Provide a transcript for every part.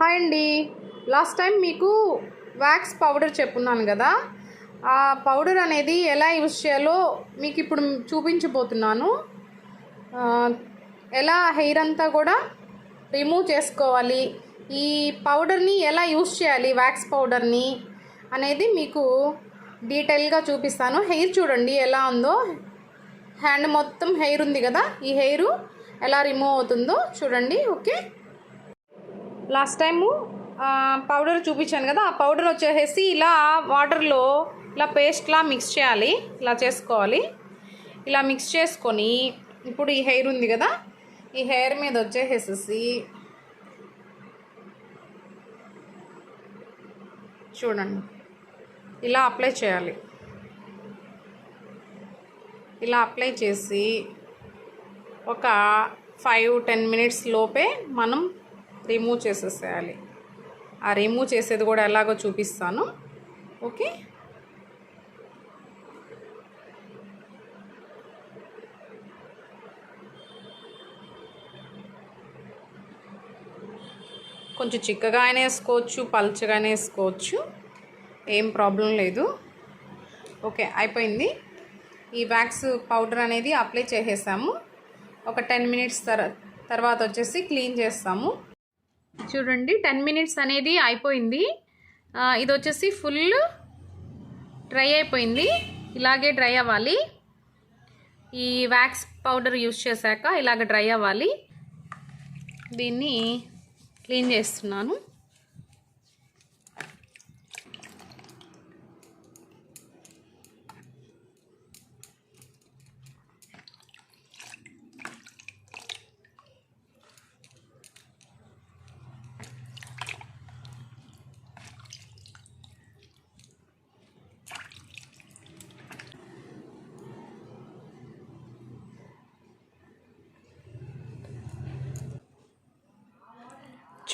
Hi అండి. Last time మీకు wax powder చెప్పున్నాను కదా ఆ పౌడర్ అనేది ఎలా యూస్ చేయాలో మీకు ఇప్పుడు చూపించబోతున్నాను. ఎలా హెయిర్ అంతా కూడా రిమూవ్ చేసుకోవాలి ఈ పౌడర్ని ఎలా యూజ్ చేయాలి వ్యాక్స్ పౌడర్ని అనేది మీకు డీటెయిల్గా చూపిస్తాను. హెయిర్ చూడండి ఎలా ఉందో. హ్యాండ్ మొత్తం హెయిర్ ఉంది కదా ఈ హెయిర్ ఎలా రిమూవ్ అవుతుందో చూడండి ఓకే? లాస్ట్ టైము పౌడర్ చూపించాను కదా ఆ పౌడర్ వచ్చేసి ఇలా వాటర్లో ఇలా పేస్ట్లా మిక్స్ చేయాలి ఇలా చేసుకోవాలి. ఇలా మిక్స్ చేసుకొని ఇప్పుడు ఈ హెయిర్ ఉంది కదా ఈ హెయిర్ మీద వచ్చేసేసి చూడండి ఇలా అప్లై చేయాలి. ఇలా అప్లై చేసి ఒక ఫైవ్ టెన్ మినిట్స్ లోపే మనం రిమూవ్ చేసేసేయాలి. ఆ రిమూవ్ చేసేది కూడా ఎలాగో చూపిస్తాను. ఓకే? కొంచెం చిక్కగా అయినా వేసుకోవచ్చు పల్చగానే వేసుకోవచ్చు. ఏం ప్రాబ్లం లేదు. ఓకే అయిపోయింది. ఈ వ్యాక్స్ పౌడర్ అనేది అప్లై చేసేసాము. ఒక టెన్ మినిట్స్ తర్వాత వచ్చేసి క్లీన్ చేస్తాము. చూడండి టెన్ మినిట్స్ అనేది అయిపోయింది. ఇది వచ్చేసి ఫుల్ డ్రై అయిపోయింది. ఇలాగే డ్రై అవ్వాలి. ఈ వ్యాక్స్ పౌడర్ యూస్ చేశాక ఇలాగ డ్రై అవ్వాలి. దీన్ని క్లీన్ చేస్తున్నాను.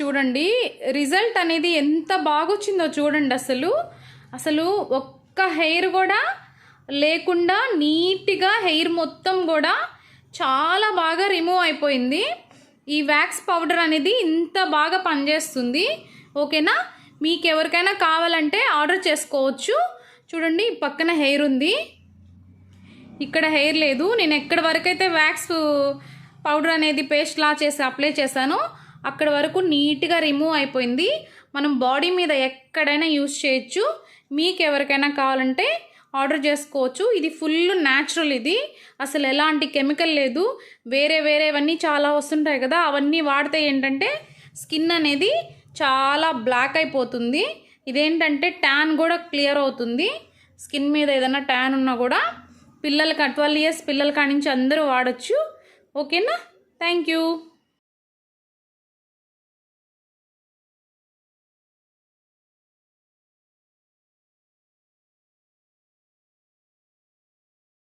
చూడండి రిజల్ట్ అనేది ఎంత బాగొచ్చిందో చూడండి అసలు. అసలు ఒక్క హెయిర్ కూడా లేకుండా నీట్గా హెయిర్ మొత్తం కూడా చాలా బాగా రిమూవ్ అయిపోయింది. ఈ వ్యాక్స్ పౌడర్ అనేది ఇంత బాగా పనిచేస్తుంది. ఓకేనా? మీకు ఎవరికైనా కావాలంటే ఆర్డర్ చేసుకోవచ్చు. చూడండి పక్కన హెయిర్ ఉంది. ఇక్కడ హెయిర్ లేదు. నేను ఎక్కడి వరకైతే వ్యాక్స్ పౌడర్ అనేది పేస్ట్ లా చేసి అప్లై చేశానో అక్కడ వరకు నీట్గా రిమూవ్ అయిపోయింది. మనం బాడీ మీద ఎక్కడైనా యూస్ చేయొచ్చు. మీకు ఎవరికైనా కావాలంటే ఆర్డర్ చేసుకోవచ్చు. ఇది ఫుల్ న్యాచురల్ ఇది. అసలు ఎలాంటి కెమికల్ లేదు. వేరే వేరేవన్నీ చాలా వస్తుంటాయి కదా. అవన్నీ వాడితే ఏంటంటే స్కిన్ అనేది చాలా బ్లాక్ అయిపోతుంది. ఇదేంటంటే ట్యాన్ కూడా క్లియర్ అవుతుంది. స్కిన్ మీద ఏదైనా ట్యాన్ ఉన్నా కూడా పిల్లలకి ట్వెల్వ్ ఇయర్స్ పిల్లల కాడి నుంచి అందరూ వాడచ్చు. ఓకేనా థ్యాంక్ యూ